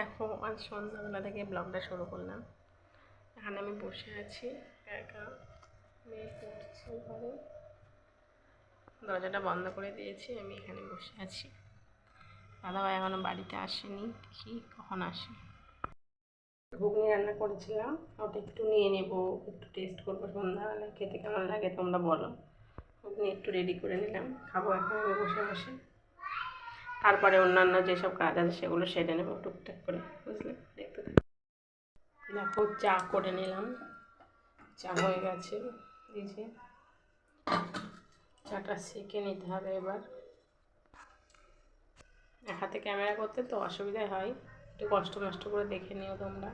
দেখো আজ সন্ধ্যাবেলা থেকে ব্লগটা শুরু করলাম। এখানে আমি বসে আছি, একা, মেয়ে পড়ছে ঘরে। দরজাটা বন্ধ করে দিয়েছি, আমি এখানে বসে আছি। দাদাভাই এখনও বাড়িতে আসেনি দেখি কখন আসে? ঘুগনি রান্না করেছিলাম, ওটা একটু নিয়ে নেব, একটু টেস্ট করব সন্ধ্যাবেলা খেতে কেমন লাগে তোমরা বলো। ঘুগনি একটু রেডি করে নিলাম, খাব এখন আমি বসে বসে। তারপরে অন্যান্য যেসব কাজ আছে সেগুলো সেরে নেব টুকটাক করে, বুঝলে? দেখতে দেখো, চা করে নিলাম। চা হয়ে গেছে। এই চাটা সেঁকে নিতে হবে এবার। হাতে ক্যামেরা করতে তো অসুবিধাই হয়। একটু কষ্ট মষ্ট করে দেখে নিও তোমরা।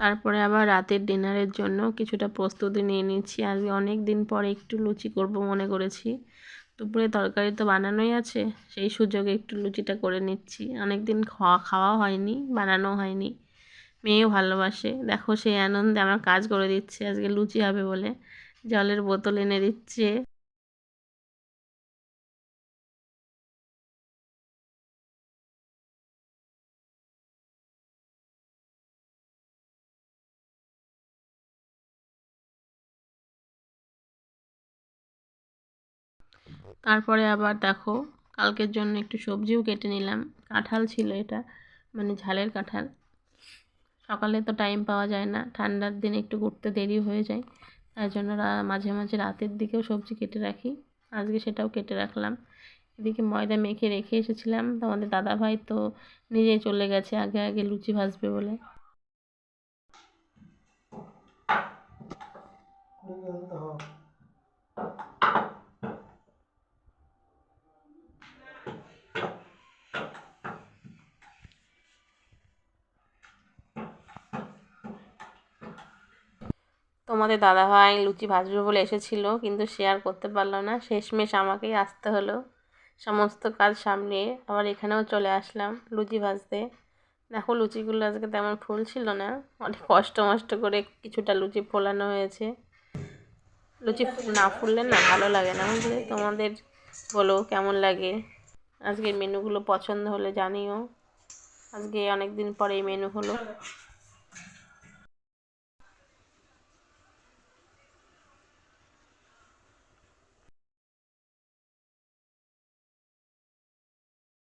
তারপরে আবার রাতের ডিনারের জন্য কিছুটা প্রস্তুতি নিয়ে নিচ্ছি। আজকে অনেক দিন পরে একটু লুচি করব মনে করেছি। দুপুরে তরকারি তো বানানোই আছে, সেই সুযোগে একটু লুচিটা করে নিচ্ছি। অনেক দিন খাওয়া খাওয়া হয়নি বানানো হয়নি। মেয়েও ভালোবাসে। দেখো সেই আনন্দে আমার কাজ করে দিচ্ছে, আজকে লুচি হবে বলে। জলের বোতল এনে দিচ্ছে। তারপরে আবার দেখো, কালকের জন্য একটু সবজিও কেটে নিলাম। কাঁঠাল ছিল এটা মানে ঝালের কাঁঠাল। সকালে তো টাইম পাওয়া যায় না, ঠান্ডার দিনে একটু ঘুরতে দেরি হয়ে যায়। তার জন্য মাঝে মাঝে রাতের দিকেও সবজি কেটে রাখি। আজকে সেটাও কেটে রাখলাম। এদিকে ময়দা মেখে রেখে এসেছিলাম। তো আমাদের দাদাভাই তো নিজেই চলে গেছে, আগে আগে লুচি ভাজবে বলে। তোমাদের দাদাভাই লুচি ভাজবে বলে এসেছিল, কিন্তু আর করতে পারল না। শেষমেশ আমাকেই আসতে হলো, সমস্ত কাজ সামলিয়ে। আবার এখানেও চলে আসলাম লুচি ভাজতে। দেখো লুচিগুলো আজকে তেমন ফুল ছিল না, অনেক কষ্ট মষ্ট করে কিছুটা লুচি ফোলানো হয়েছে। লুচি না ফুললে না ভালো লাগে না, বুঝলে? তোমাদের বলো কেমন লাগে? আজকের মেনুগুলো পছন্দ হলে জানিও। আজকে অনেক দিন পরে এই মেনু হলো।